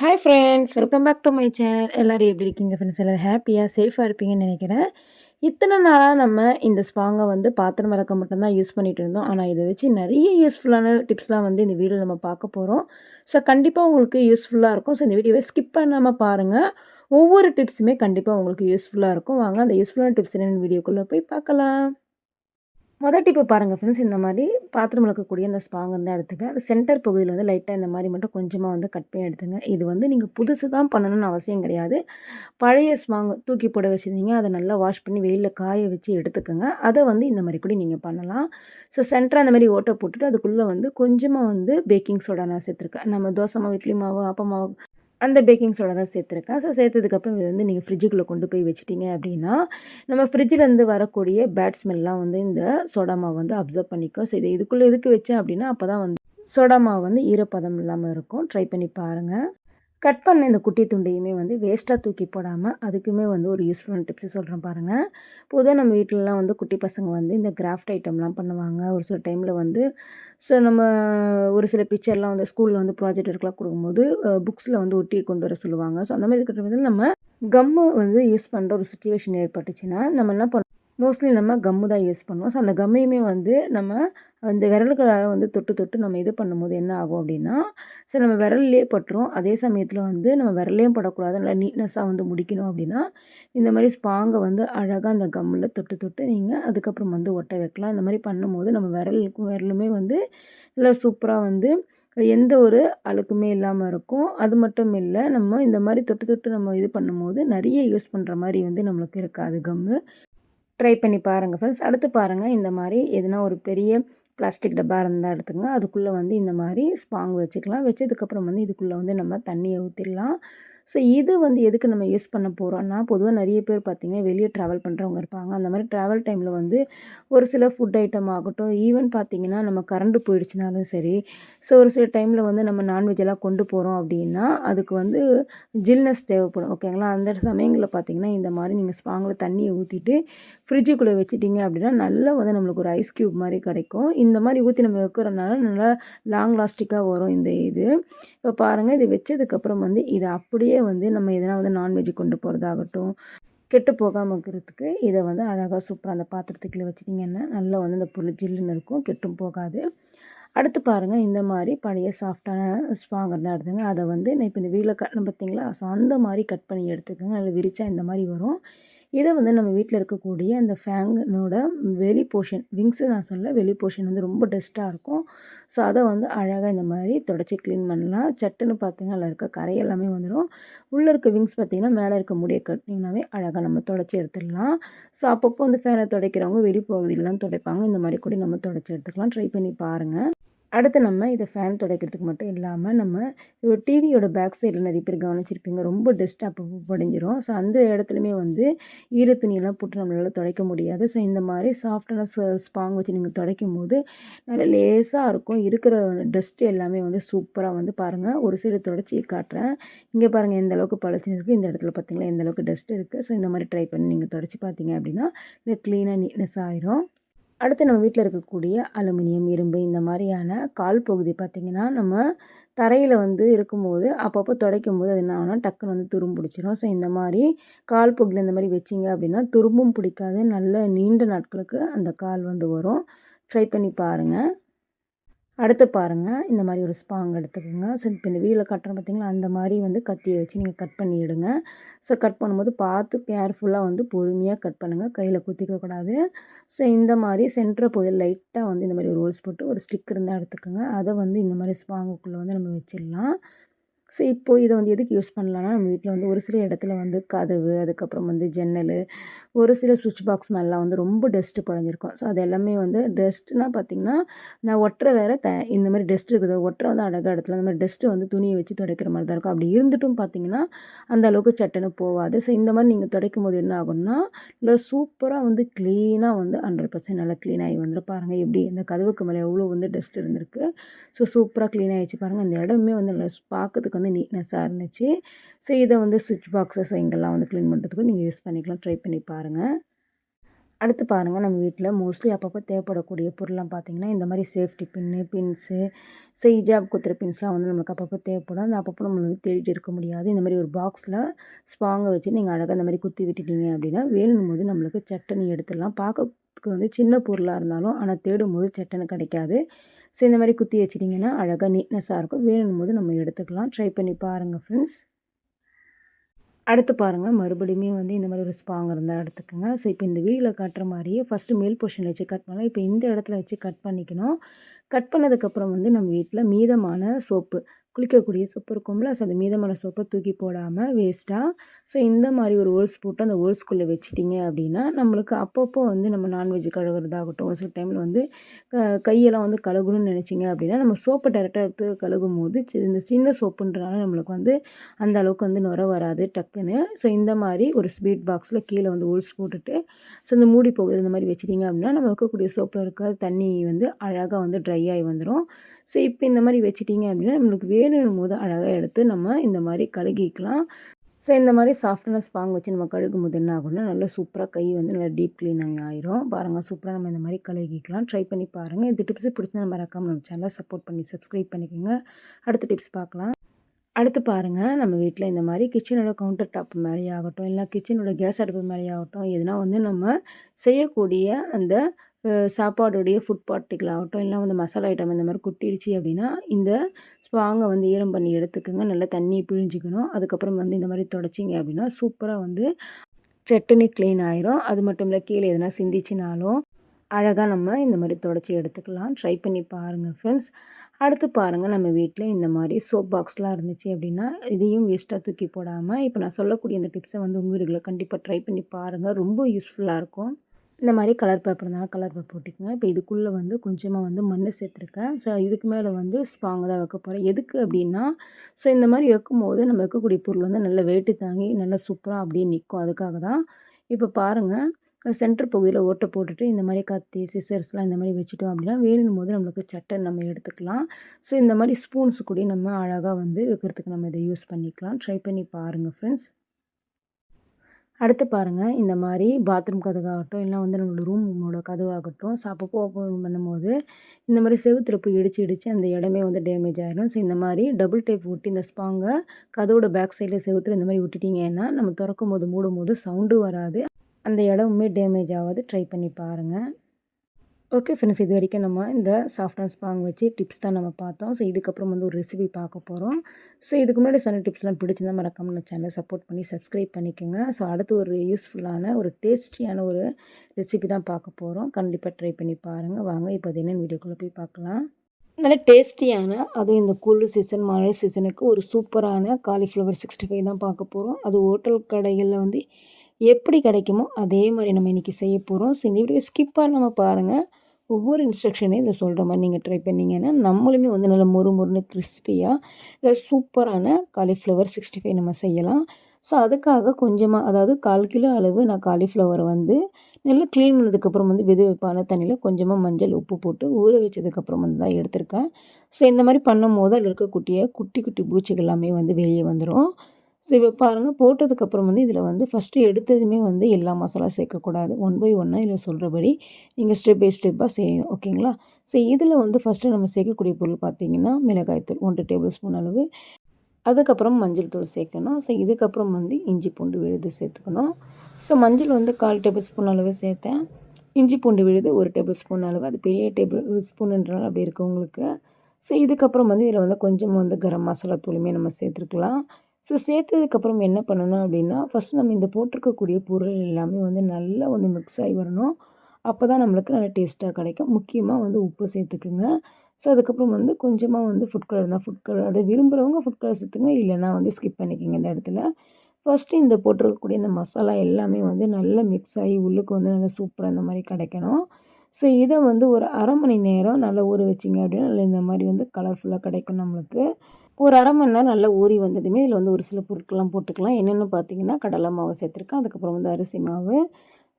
Hi friends welcome back to my channel எல்லோரும் எப்படி இருக்கீங்க ஃப்ரெண்ட்ஸ் எல்லோரும் ஹாப்பியாக சேஃபாக இருப்பீங்கன்னு நினைக்கிறேன். இத்தனை நாளாக நம்ம இந்த ஸ்பாங்கை வந்து பாத்திரம் விளக்க மட்டும்தான் யூஸ் பண்ணிகிட்டு இருந்தோம். ஆனால் இதை வச்சு நிறைய யூஸ்ஃபுல்லான டிப்ஸ்லாம் வந்து இந்த வீடியோ நம்ம பார்க்க போகிறோம் ஸோ கண்டிப்பாக உங்களுக்கு யூஸ்ஃபுல்லாக இருக்கும். ஸோ இந்த வீடியோவை ஸ்கிப் பண்ணாமல் பாருங்கள் ஒவ்வொரு டிப்ஸுமே கண்டிப்பாக உங்களுக்கு யூஸ்ஃபுல்லாக இருக்கும். வாங்க அந்த யூஸ்ஃபுல்லான டிப்ஸ் என்னென்னு வீடியோக்குள்ளே போய் பார்க்கலாம். மொதல் டிப்பு பாருங்கள் ஃப்ரெண்ட்ஸ் இந்த மாதிரி பாத்திரம் விளக்கக்கூடிய அந்த ஸ்பாங் இருந்தால் எடுத்துங்க அது சென்டர் பகுதியில் வந்து லைட்டாக இந்த மாதிரி மட்டும் கொஞ்சமாக வந்து கட் பண்ணி எடுத்துங்க. இது வந்து நீங்கள் புதுசு தான் பண்ணணும்னு அவசியம் கிடையாது. பழைய ஸ்பாங் தூக்கி போட வச்சுருந்தீங்க. அதை நல்லா வாஷ் பண்ணி வெயிலில் காய வச்சு எடுத்துக்கோங்க. அதை வந்து இந்த மாதிரி கூட நீங்கள் பண்ணலாம். ஸோ சென்டராக அந்த மாதிரி ஓட்டை போட்டுட்டு அதுக்குள்ளே வந்து கொஞ்சமாக வந்து பேக்கிங் சோடா நான் சேர்த்துருக்கேன். நம்ம தோசை மாவு இட்லி மாவு அப்பா மாவு அந்த பேக்கிங் சோடா தான் சேர்த்துருக்கேன். ஸோ சேர்த்ததுக்கப்புறம் இது வந்து நீங்கள் ஃப்ரிட்ஜுக்குள்ளே கொண்டு போய் வச்சிட்டிங்க அப்படின்னா நம்ம ஃப்ரிட்ஜிலேருந்து வரக்கூடிய பேட் ஸ்மெல்லாம் வந்து இந்த சோடா மாவு வந்து அப்சர்வ் பண்ணிக்கும். ஸோ இதை இதுக்குள்ளே எதுக்கு வச்சேன் அப்படின்னா அப்போ தான் வந்து சோடா மாவு வந்து ஈரப்பதம் இல்லாமல் இருக்கும். ட்ரை பண்ணி பாருங்கள் கட் பண்ண இந்த குட்டி துண்டையுமே வந்து வேஸ்ட்டாக தூக்கி போடாமல் அதுக்குமே வந்து ஒரு யூஸ்ஃபுல்லான டிப்ஸ் சொல்கிறேன் பாருங்கள் பொதுவாக நம்ம வீட்டிலலாம் வந்து குட்டி பசங்க வந்து இந்த கிராஃப்ட் ஐட்டம்லாம் பண்ணுவாங்க. ஒரு சில டைமில் வந்து ஸோ நம்ம ஒரு சில பிக்சர்லாம் வந்து ஸ்கூலில் வந்து ப்ராஜெக்ட் ஒர்க்லாம் கொடுக்கும்போது புக்ஸில் வந்து ஒட்டி கொண்டு வர சொல்லுவாங்க. ஸோ அந்த மாதிரி இருக்கிற நம்ம கம்மு வந்து யூஸ் பண்ணுற ஒரு சுச்சுவேஷன் ஏற்பட்டுச்சுன்னா நம்ம என்ன பண்ண மோஸ்ட்லி நம்ம கம்மு தான் யூஸ் பண்ணுவோம். ஸோ அந்த கம்மையுமே வந்து நம்ம அந்த விரல்களால் வந்து தொட்டு தொட்டு நம்ம இது பண்ணும்போது என்ன ஆகும் அப்படின்னா ஸோ நம்ம விரல்லே பட்டுரும். அதே சமயத்தில் வந்து நம்ம விரல்லையும் படக்கூடாது. நல்லா நீட்னஸாக வந்து முடிக்கணும் அப்படின்னா இந்த மாதிரி ஸ்பாங்கை வந்து அழகாக அந்த கம்மில் தொட்டு தொட்டு நீங்கள் அதுக்கப்புறம் வந்து ஒட்ட வைக்கலாம். இந்த மாதிரி பண்ணும்போது நம்ம விரலுக்கும் விரலுமே வந்து நல்லா சூப்பராக வந்து எந்த ஒரு அழுக்குமே இல்லாமல் இருக்கும். அது மட்டும் இல்லை நம்ம இந்த மாதிரி தொட்டு தொட்டு நம்ம இது பண்ணும்போது நிறைய யூஸ் பண்ணுற மாதிரி வந்து நம்மளுக்கு இருக்காது கம்மு ட்ரை பண்ணி பாருங்கள் ஃப்ரெண்ட்ஸ் அடுத்து பாருங்கள் இந்த மாதிரி எதுனா ஒரு பெரிய பிளாஸ்டிக் டப்பா இருந்தால் எடுத்துங்க அதுக்குள்ளே வந்து இந்த மாதிரி ஸ்பாங் வச்சுக்கலாம். வச்சதுக்கப்புறம் வந்து இதுக்குள்ளே வந்து நம்ம தண்ணியை ஊற்றிடலாம் ஸோ இது வந்து எதுக்கு நம்ம யூஸ் பண்ண போகிறோன்னா பொதுவாக நிறைய பேர் பார்த்திங்கன்னா வெளியே ட்ராவல் பண்ணுறவங்க இருப்பாங்க. அந்த மாதிரி ட்ராவல் டைமில் வந்து ஒரு சில ஃபுட் ஐட்டம் ஆகட்டும் ஈவன் பார்த்திங்கன்னா நம்ம கரண்ட் போயிடுச்சுனாலும் சரி ஸோ ஒரு சில டைமில் வந்து நம்ம நான்வெஜ்ஜெல்லாம் கொண்டு போகிறோம் அப்படின்னா அதுக்கு வந்து ஜில்னஸ் தேவைப்படும். ஓகேங்களா அந்த சமயங்களில் பார்த்திங்கன்னா இந்த மாதிரி நீங்கள் ஸ்பாங்கில் தண்ணியை ஊற்றிட்டு ஃப்ரிட்ஜுக்குள்ளே வச்சுட்டிங்க அப்படின்னா நல்லா வந்து நம்மளுக்கு ஒரு ஐஸ் க்யூப் மாதிரி கிடைக்கும். இந்த மாதிரி ஊற்றி நம்ம வைக்கிறனால நல்லா லாங் லாஸ்டிக்காக வரும் இந்த இது. இப்போ பாருங்கள் இது வச்சதுக்கப்புறம் வந்து இதை அப்படியே வந்து நம்ம எதனா வந்து நான்வெஜ் கொண்டு போகிறதாகட்டும் கெட்டு போகாமல் இருக்கிறதுக்கு இதை வந்து அழகாக சூப்பராக அந்த பாத்திரத்துக்குள்ளே வச்சுட்டிங்கன்னா நல்லா வந்து அந்த பொருள் ஜில்லுன்னு இருக்கும் கெட்டும் போகாது. அடுத்து பாருங்கள் இந்த மாதிரி பழைய சாஃப்டான ஸ்பாங் தான் எடுத்துங்க. அதை வந்து நான் இப்போ இந்த வீட்டில் கட்டணும் பார்த்தீங்களா? ஸோ அந்த மாதிரி கட் பண்ணி எடுத்துக்கோங்க. நல்லா விரித்தா இந்த மாதிரி வரும். இதை வந்து நம்ம வீட்டில் இருக்கக்கூடிய அந்த ஃபேங்கனோட வெளி போர்ஷன் விங்ஸு நான் சொல்ல வெளி போர்ஷன் வந்து ரொம்ப டஸ்ட்டாக இருக்கும். ஸோ அதை வந்து அழகாக இந்த மாதிரி தொடச்சி க்ளீன் பண்ணலாம். சட்டுன்னு பார்த்தீங்கன்னா அதில் இருக்க கரை எல்லாமே வந்துடும் உள்ளே இருக்க விங்ஸ் பார்த்திங்கன்னா மேலே இருக்க முடிய கட்டிங்கனாவே அழகாக நம்ம தொடச்சி எடுத்துடலாம். ஸோ அப்பப்போ வந்து ஃபேனை துடைக்கிறவங்க வெளி பகுதியிலாம் துடைப்பாங்க. இந்த மாதிரி கூட நம்ம தொடச்சி எடுத்துக்கலாம். ட்ரை பண்ணி பாருங்கள் அடுத்து நம்ம இதை ஃபேன் துடைக்கிறதுக்கு மட்டும் இல்லாமல் நம்ம டிவியோட பேக் சைடில் நிறைய பேர் கவனிச்சிருப்பீங்க. ரொம்ப டஸ்ட் அப்போ படிஞ்சிரும். ஸோ அந்த இடத்துலையுமே வந்து ஈர துணியெல்லாம் போட்டு நம்மளால் துடைக்க முடியாது. ஸோ இந்த மாதிரி சாஃப்டான ஸ்பாங் வச்சு நீங்கள் துடைக்கும் போது நல்ல லேஸாக இருக்கும். இருக்கிற டஸ்ட் எல்லாமே வந்து சூப்பராக வந்து பாருங்கள் ஒரு சைடு துடைச்சி காட்டுறேன். இங்கே பாருங்கள் எந்த அளவுக்கு பழச்சின்னு இருக்குது இந்த இடத்துல பார்த்தீங்களா எந்த அளவுக்கு டஸ்ட் இருக்குது ஸோ இந்த மாதிரி ட்ரை பண்ணி நீங்கள் துடைச்சி பார்த்தீங்க அப்படின்னா இது க்ளீனாக நீட்னஸ் ஆயிரும். அடுத்து நம்ம வீட்டில் இருக்கக்கூடிய அலுமினியம் இரும்பு இந்த மாதிரியான கால் பகுதி பார்த்திங்கன்னா நம்ம தரையில் வந்து இருக்கும்போது அப்பப்போ துடைக்கும் போது அது என்ன ஆகும்னா டக்குன்னு வந்து துரும்பு பிடிச்சிரும். ஸோ இந்த மாதிரி கால் பகுதியில் இந்த மாதிரி வச்சிங்க அப்படின்னா துரும்பும் பிடிக்காது. நல்ல நீண்ட நாட்களுக்கு அந்த கால் வந்து வரும். ட்ரை பண்ணி பாருங்கள் அடுத்து பாருங்கள் இந்த மாதிரி ஒரு ஸ்பாங் எடுத்துக்கோங்க. ஸோ இப்போ இந்த வீடியோவில் கட்டுறோம் பார்த்தீங்களா அந்த மாதிரி வந்து கத்தியை வச்சு நீங்கள் கட் பண்ணிவிடுங்க ஸோ கட் பண்ணும்போது பார்த்து கேர்ஃபுல்லாக வந்து பொறுமையாக கட் பண்ணுங்கள் கையில் குத்திக்கக்கூடாது ஸோ இந்த மாதிரி சென்டரை பகுதியில் லைட்டாக வந்து இந்த மாதிரி ஒரு ரோல்ஸ் போட்டு ஒரு ஸ்டிக் இருந்தால் எடுத்துக்கோங்க. அதை வந்து இந்த மாதிரி ஸ்பாங்குக்குள்ளே வந்து நம்ம வச்சிடலாம். ஸோ இப்போது இதை வந்து எதுக்கு யூஸ் பண்ணலான்னா நம்ம வீட்டில் வந்து ஒரு சில இடத்துல வந்து கதவு அதுக்கப்புறம் வந்து ஜன்னல் ஒரு சில சுவிட்ச் பாக்ஸ் மேலாம் வந்து ரொம்ப டஸ்ட்டு பழஞ்சிருக்கும் ஸோ அது எல்லாமே வந்து டஸ்ட்டுனால் பார்த்திங்கன்னா நான் ஒட்டுற வேறு த இந்த மாதிரி டஸ்ட் இருக்குது. ஒட்டுற வந்து அழகாக இடத்துல அந்த மாதிரி டஸ்ட்டு வந்து துணியை வச்சு துடைக்கிற மாதிரி தான் இருக்கும். அப்படி இருந்துட்டும் பார்த்திங்கன்னா அந்த அளவுக்கு சட்டுன்னு போகாது ஸோ இந்த மாதிரி நீங்கள் துடைக்கும் போது என்ன ஆகும்னா இல்லை சூப்பராக வந்து க்ளீனாக வந்து ஹண்ட்ரட் பர்சன்ட் நல்லா க்ளீன் ஆகி வந்துடும் பாருங்கள் எப்படி இந்த கதவுக்கு மேலே எவ்வளோ வந்து டஸ்ட் இருந்திருக்கு. ஸோ சூப்பராக க்ளீன் ஆகிடுச்சு பாருங்கள் இந்த இடமே வந்து நல்லா பார்க்கறதுக்கு வந்து நீட்னஸாக இருந்துச்சு. ஸோ இதை வந்து சுவிட்ச் பாக்ஸஸ் இங்கெல்லாம் வந்து க்ளீன் பண்ணுறதுக்கு நீங்கள் யூஸ் பண்ணிக்கலாம். ட்ரை பண்ணி பாருங்கள் அடுத்து பாருங்கள் நம்ம வீட்டில் மோஸ்ட்லி அப்பப்போ தேவைப்படக்கூடிய பொருள்லாம் பார்த்திங்கன்னா இந்த மாதிரி சேஃப்டி பின்னு பின்ஸு ஸோ ஹிஜாப் குத்துற பின்ஸ்லாம் வந்து நம்மளுக்கு அப்பப்போ தேவைப்படும். அந்த அப்பப்போ நம்மளுக்கு தேடிட்டு இருக்க முடியாது. இந்த மாதிரி ஒரு பாக்ஸில் ஸ்பாங்கை வச்சு நீங்கள் அழகாக இந்த மாதிரி குத்தி விட்டுட்டீங்க அப்படின்னா வேணும் போது நம்மளுக்கு சட்டனி எடுத்துடலாம். பார்க்கறதுக்கு வந்து சின்ன பொருளாக இருந்தாலும் ஆனால் தேடும் போது சட்டனை கிடைக்காது. ஸோ இந்த மாதிரி குத்தி வச்சிட்டிங்கன்னா அழகாக நீட்னஸாக இருக்கும். வேணும் போது நம்ம எடுத்துக்கலாம். ட்ரை பண்ணி பாருங்கள் ஃப்ரெண்ட்ஸ் அடுத்து பாருங்கள் மறுபடியுமே வந்து இந்த மாதிரி ஒரு ஸ்பாங் இருந்தால் எடுத்துக்கோங்க. ஸோ இப்போ இந்த வீடியோவில் காட்டுற மாதிரியே ஃபஸ்ட்டு மேல் போர்ஷனில் வச்சு கட் பண்ணலாம். இப்போ இந்த இடத்துல வச்சு கட் பண்ணிக்கணும். கட் பண்ணதுக்கப்புறம் வந்து நம்ம வீட்டில் மீதமான சோப்பு குளிக்கக்கூடிய சோப்பு இருக்கும்ல ஸோ அந்த மீதமான சோப்பை தூக்கி போடாமல் வேஸ்ட்டாக ஸோ இந்த மாதிரி ஒரு ஓல்ஸ் போட்டு அந்த ஓல்ஸ்குள்ளே வச்சிட்டிங்க அப்படின்னா நம்மளுக்கு அப்பப்போ வந்து நம்ம நான்வெஜ் கழுகுறதாகட்டும் ஒரு சில டைமில் வந்து கையெல்லாம் வந்து கழுகணும்னு நினச்சிங்க அப்படின்னா நம்ம சோப்பை டேரெக்டாக எடுத்து கழுகும் போது இந்த சின்ன சோப்புன்றனால நம்மளுக்கு வந்து அந்த அளவுக்கு வந்து நுர வராது டக்குன்னு. ஸோ இந்த மாதிரி ஒரு ஸ்வீட் பாக்ஸில் கீழே வந்து ஓல்ஸ் போட்டுட்டு ஸோ இந்த மூடி போகுது இந்த மாதிரி வச்சிட்டிங்க அப்படின்னா நம்ம வைக்கக்கூடிய சோப்பில் இருக்க தண்ணி வந்து அழகாக வந்து ட்ரை ஆகி வந்துடும் ஸோ இப்போ இந்த மாதிரி வச்சிட்டிங்க அப்படின்னா நம்மளுக்கு வேணும் போது அழகாக எடுத்து நம்ம இந்த மாதிரி கழுகிக்கலாம். ஸோ இந்த மாதிரி சாஃப்ட்னஸ் ஸ்பாங் வச்சு நம்ம கழுகும் போது என்ன ஆகும்னா நல்லா சூப்பராக கை வந்து நல்லா டீப் க்ளீனிங் ஆயிரும். பாருங்கள் சூப்பராக நம்ம இந்த மாதிரி கழுகிக்கலாம். ட்ரை பண்ணி பாருங்கள் இந்த டிப்ஸ் பிடிச்சா நம்ம மறக்காமல் நம்ம சேனலை சப்போர்ட் பண்ணி சப்ஸ்கிரைப் பண்ணிக்கோங்க. அடுத்த டிப்ஸ் பார்க்கலாம். அடுத்து பாருங்கள் நம்ம வீட்டில் இந்த மாதிரி கிச்சனோட கவுண்டர் டாப் மேலேயே ஆகட்டும் இல்லை கிச்சனோட கேஸ் அடுப்பு மேலேயே ஆகட்டும் எதுனா வந்து நம்ம செய்யக்கூடிய அந்த சாப்பாடுடைய ஃபுட் பார்ட்டிகள் ஆகட்டும் இல்லை வந்து மசாலா ஐட்டம் இந்த மாதிரி கொட்டிடுச்சு அப்படின்னா இந்த ஸ்பாங்கை வந்து ஈரம் பண்ணி எடுத்துக்கோங்க. நல்லா தண்ணியை பிழிஞ்சிக்கணும். அதுக்கப்புறம் வந்து இந்த மாதிரி தொடச்சிங்க அப்படின்னா சூப்பராக வந்து சட்டுனி க்ளீன் ஆயிரும். அது மட்டும் இல்லை கீழே எதனா சிந்திச்சினாலும் அழகாக நம்ம இந்த மாதிரி தொடச்சி எடுத்துக்கலாம். ட்ரை பண்ணி பாருங்கள் ஃப்ரெண்ட்ஸ் அடுத்து பாருங்கள் நம்ம வீட்டில் இந்த மாதிரி சோப் பாக்ஸ்லாம் இருந்துச்சு அப்படின்னா இதையும் வேஸ்ட்டாக தூக்கி போடாமல் இப்போ நான் சொல்லக்கூடிய இந்த டிப்ஸை வந்து உங்கள் வீடுகளை கண்டிப்பாக ட்ரை பண்ணி பாருங்கள் ரொம்ப யூஸ்ஃபுல்லாக இருக்கும். இந்த மாதிரி கலர் பேப்பர் இருந்தாலும் கலர் பேப்பர் போட்டுக்கோங்க. இப்போ இதுக்குள்ளே வந்து கொஞ்சமாக வந்து மண் சேர்த்துருக்கேன். ஸோ இதுக்கு மேலே வந்து ஸ்ட்ராங் தான் வைக்க போகிறேன் எதுக்கு அப்படின்னா ஸோ இந்த மாதிரி வைக்கும்போது நம்ம வைக்கக்கூடிய பொருள் வந்து நல்ல வெயிட்டு தாங்கி நல்லா சூப்பராக அப்படியே நிற்கும் அதுக்காக தான் இப்போ பாருங்கள் சென்டர் பகுதியில் ஓட்டை போட்டுட்டு இந்த மாதிரி கத்தி சிசர்ஸ்லாம் இந்த மாதிரி வச்சுட்டோம் அப்படின்னா வேணும் போது நம்மளுக்கு சட்டை நம்ம எடுத்துக்கலாம். ஸோ இந்த மாதிரி ஸ்பூன்ஸ் கூட நம்ம அழகாக வந்து வைக்கிறதுக்கு நம்ம இதை யூஸ் பண்ணிக்கலாம். ட்ரை பண்ணி பாருங்கள் ஃப்ரெண்ட்ஸ் அடுத்து பாருங்கள் இந்த மாதிரி பாத்ரூம் கதவாகட்டும் இல்லை வந்து நம்மளோட ரூமோட கதவாகட்டும் ஸோ அப்பப்போ ஓப்பன் பண்ணும்போது இந்த மாதிரி செவுத்துல போய் இடித்து இடித்து அந்த இடமே வந்து டேமேஜ் ஆகிடும் ஸோ இந்த மாதிரி டபுள் டேப் ஒட்டி இந்த ஸ்பாங்கை கதவோட பேக் சைடில் செவுத்துல இந்த மாதிரி விட்டுட்டிங்கன்னா நம்ம திறக்கும் போது மூடும் போது சவுண்டும் வராது. அந்த இடமுமே டேமேஜ் ஆகாது. ட்ரை பண்ணி பாருங்கள் ஓகே ஃப்ரெண்ட்ஸ் இது வரைக்கும் நம்ம இந்த சாஃப்ட் அண்ட் ஸ்பாங் வச்சு டிப்ஸ் தான் நம்ம பார்த்தோம். ஸோ இதுக்கப்புறம் வந்து ஒரு ரெசிபி பார்க்க போகிறோம் ஸோ இதுக்கு முன்னாடி சொன்ன டிப்ஸ்லாம் பிடிச்சிருந்தா மறக்காம நம்ம சேனலை சப்போர்ட் பண்ணி சப்ஸ்கிரைப் பண்ணிக்கோங்க. ஸோ அடுத்து ஒரு யூஸ்ஃபுல்லான ஒரு டேஸ்டியான ஒரு ரெசிபி தான் பார்க்க போகிறோம் கண்டிப்பாக ட்ரை பண்ணி பாருங்கள் வாங்க இப்போ அது என்னென்னு வீடியோக்குள்ளே போய் பார்க்கலாம். நல்ல டேஸ்டியான அதுவும் இந்த குளிர் சீசன் மழை சீசனுக்கு ஒரு சூப்பரான காலிஃப்ளவர் சிக்ஸ்டி ஃபைவ் தான் பார்க்க போகிறோம் அது ஹோட்டல் கடைகளில் வந்து எப்படி கிடைக்குமோ அதே மாதிரி நம்ம இன்றைக்கி செய்ய போகிறோம் ஸோ இந்த வீடியோ ஸ்கிப் பண்ணாமல் பாருங்கள் ஒவ்வொரு இன்ஸ்ட்ரக்ஷனையும் இதில் சொல்கிற மாதிரி நீங்கள் ட்ரை பண்ணிங்கன்னா நம்மளுமே வந்து நல்லா மொறு மொறுன்னு கிறிஸ்பியாக இல்லை சூப்பரான காலிஃப்ளவர் சிக்ஸ்டி ஃபைவ் நம்ம செய்யலாம். ஸோ அதுக்காக கொஞ்சமாக அதாவது கால் கிலோ அளவு நான் காலிஃப்ளவரை வந்து நல்லா க்ளீன் பண்ணதுக்கப்புறம் வந்து வெது வெப்பான தண்ணியில் கொஞ்சமாக மஞ்சள் உப்பு போட்டு ஊற வச்சதுக்கப்புறம் வந்து தான் எடுத்திருக்கேன். ஸோ இந்த மாதிரி பண்ணும் போது அதில் இருக்கக்கூடிய குட்டி குட்டி பூச்சிகள் எல்லாமே வந்து வெளியே வந்துடும் ஸோ இப்போ பாருங்கள் போட்டதுக்கப்புறம் வந்து இதில் வந்து ஃபஸ்ட்டு எடுத்ததுமே வந்து எல்லா மசாலா சேர்க்கக்கூடாது. ஒன் பை ஒன்னாக இதில் சொல்கிறபடி நீங்கள் ஸ்டெப் பை ஸ்டெப்பாக செய்யணும் ஓகேங்களா ஸோ இதில் வந்து ஃபஸ்ட்டு நம்ம சேர்க்கக்கூடிய பொருள் பார்த்திங்கன்னா மிளகாய்த்தூள் ஒன்று டேபிள் ஸ்பூன் அளவு. அதுக்கப்புறம் மஞ்சள் தூள் சேர்க்கணும். ஸோ இதுக்கப்புறம் வந்து இஞ்சி பூண்டு விழுது சேர்த்துக்கணும். ஸோ மஞ்சள் வந்து கால் டேபிள் ஸ்பூன் அளவு சேர்த்தேன். இஞ்சி பூண்டு விழுது ஒரு டேபிள் ஸ்பூன் அளவு. அது பெரிய டேபிள் ஸ்பூனுன்றனால அப்படி இருக்குது உங்களுக்கு. ஸோ இதுக்கப்புறம் வந்து இதில் வந்து கொஞ்சம் வந்து கரம் மசாலா தூளுமே நம்ம சேர்த்துருக்கலாம். ஸோ சேர்த்ததுக்கப்புறம் என்ன பண்ணணும் அப்படின்னா ஃபஸ்ட் நம்ம இந்த போட்டிருக்கக்கூடிய பொருள் எல்லாமே வந்து நல்லா வந்து மிக்ஸ் ஆகி வரணும். அப்போ தான் நம்மளுக்கு நல்லா டேஸ்ட்டாக கிடைக்கும். முக்கியமாக வந்து உப்பு சேர்த்துக்குங்க. ஸோ அதுக்கப்புறம் வந்து கொஞ்சமாக வந்து ஃபுட் கலர் தான். ஃபுட் கலர் அதை விரும்புகிறவங்க ஃபுட் கலர் சேர்த்துங்க. இல்லைனா வந்து ஸ்கிப் பண்ணிக்கிங்க இந்த இடத்துல. ஃபஸ்ட்டு இந்த போட்டிருக்கக்கூடிய இந்த மசாலா எல்லாமே வந்து நல்லா மிக்ஸ் ஆகி உள்ளுக்கு வந்து நல்லா சூப்பராக இந்த மாதிரி கிடைக்கணும். ஸோ இதை வந்து ஒரு அரை மணி நேரம் நல்லா ஊற வச்சிங்க அப்படின்னா நல்லா இந்த மாதிரி வந்து கலர்ஃபுல்லாக கிடைக்கும் நம்மளுக்கு. ஒரு அரை மணி நேரம் நல்லா ஊறி வந்ததுமே இதில் வந்து ஒரு சில பொருட்கள்லாம் போட்டுக்கலாம். என்னென்னு பார்த்தீங்கன்னா கடலை மாவு சேர்த்துருக்கேன். அதுக்கப்புறம் வந்து அரிசி மாவு.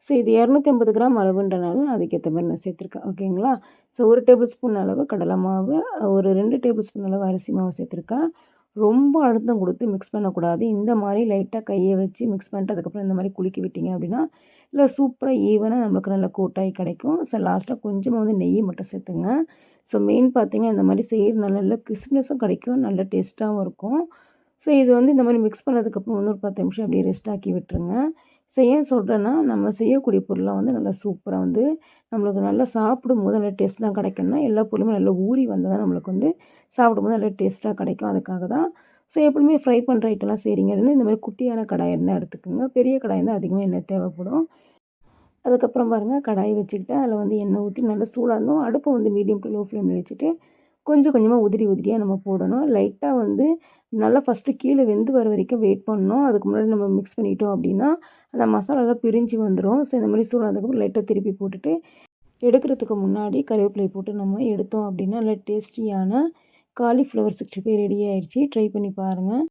ஸோ இது இரநூத்தி ஐம்பது கிராம் அளவுன்றனால நான் அதுக்கேற்ற மாதிரி நான் சேர்த்துருக்கேன். ஓகேங்களா ஸோ ஒரு டேபிள் ஸ்பூன் அளவு கடலை மாவு ஒரு ரெண்டு டேபிள் ஸ்பூன் அளவு அரிசி மாவு சேர்த்துருக்கேன். ரொம்ப அழுத்தம் கொடுத்து மிக்ஸ் பண்ணக்கூடாது. இந்த மாதிரி லைட்டாக கையை வச்சு மிக்ஸ் பண்ணிட்டு அதுக்கப்புறம் இந்த மாதிரி குலுக்கி விட்டீங்க அப்படின்னா இல்லை சூப்பராக ஈவனாக நம்மளுக்கு நல்ல கூட்டாகி கிடைக்கும். ஸோ லாஸ்ட்டாக கொஞ்சமாக வந்து நெய் மட்டும் சேர்த்துங்க. ஸோ மெயின் பார்த்தீங்கன்னா இந்த மாதிரி செய்கிற நல்ல கிறிஸ்பினஸும் கிடைக்கும். நல்ல டேஸ்ட்டாகவும் இருக்கும். ஸோ இது வந்து இந்த மாதிரி மிக்ஸ் பண்ணதுக்கப்புறம் இன்னொரு பத்து நிமிஷம் அப்படியே ரெஸ்ட் ஆக்கி விட்டுருங்க. செய்ய சொல்கிறேன்னா நம்ம செய்யக்கூடிய பொருளாக வந்து நல்லா சூப்பராக வந்து நம்மளுக்கு நல்லா சாப்பிடும்போது நல்லா டேஸ்ட்டாக கிடைக்கணும்னா எல்லா பொருளுமே நல்லா ஊறி வந்தால் தான் நம்மளுக்கு வந்து சாப்பிடும்போது நல்லா டேஸ்ட்டாக கிடைக்கும். அதுக்காக தான். ஸோ எப்பவுமே ஃப்ரை பண்ணுற ஐட்டம்லாம் செய்கிறீங்க அப்படின்னா இந்த மாதிரி குட்டியான கடாய் இருந்தால் எடுத்துக்கோங்க. பெரிய கடாய் இருந்தால் அதிகமாக எண்ணெய் தேவைப்படும். அதுக்கப்புறம் பாருங்கள் கடாய் வச்சுக்கிட்டு அதில் வந்து எண்ணெய் ஊற்றி நல்லா சூடாக இருந்தோம் அடுப்பை வந்து மீடியம் டு லோ ஃப்ளேமில் வச்சுட்டு கொஞ்சம் கொஞ்சமாக உதிரி உதிரியாக நம்ம போடணும். லைட்டாக வந்து நல்லா ஃபஸ்ட்டு கீழே வெந்து வர வரைக்கும் வெயிட் பண்ணணும். அதுக்கு முன்னாடி நம்ம மிக்ஸ் பண்ணிட்டோம் அப்படின்னா அந்த மசாலாலாம் பிரிஞ்சு வந்துடும் ஸோ இந்த மாதிரி சூடானதுக்கப்புறம் லைட்டாக திருப்பி போட்டுட்டு எடுக்கிறதுக்கு முன்னாடி கருவேப்பிலை போட்டு நம்ம எடுத்தோம் அப்படின்னா நல்லா டேஸ்டியான காலிஃப்ளவர் சிக்ஸ்டி ஃபைவ் ரெடி ஆகிடுச்சி ட்ரை பண்ணி பாருங்கள்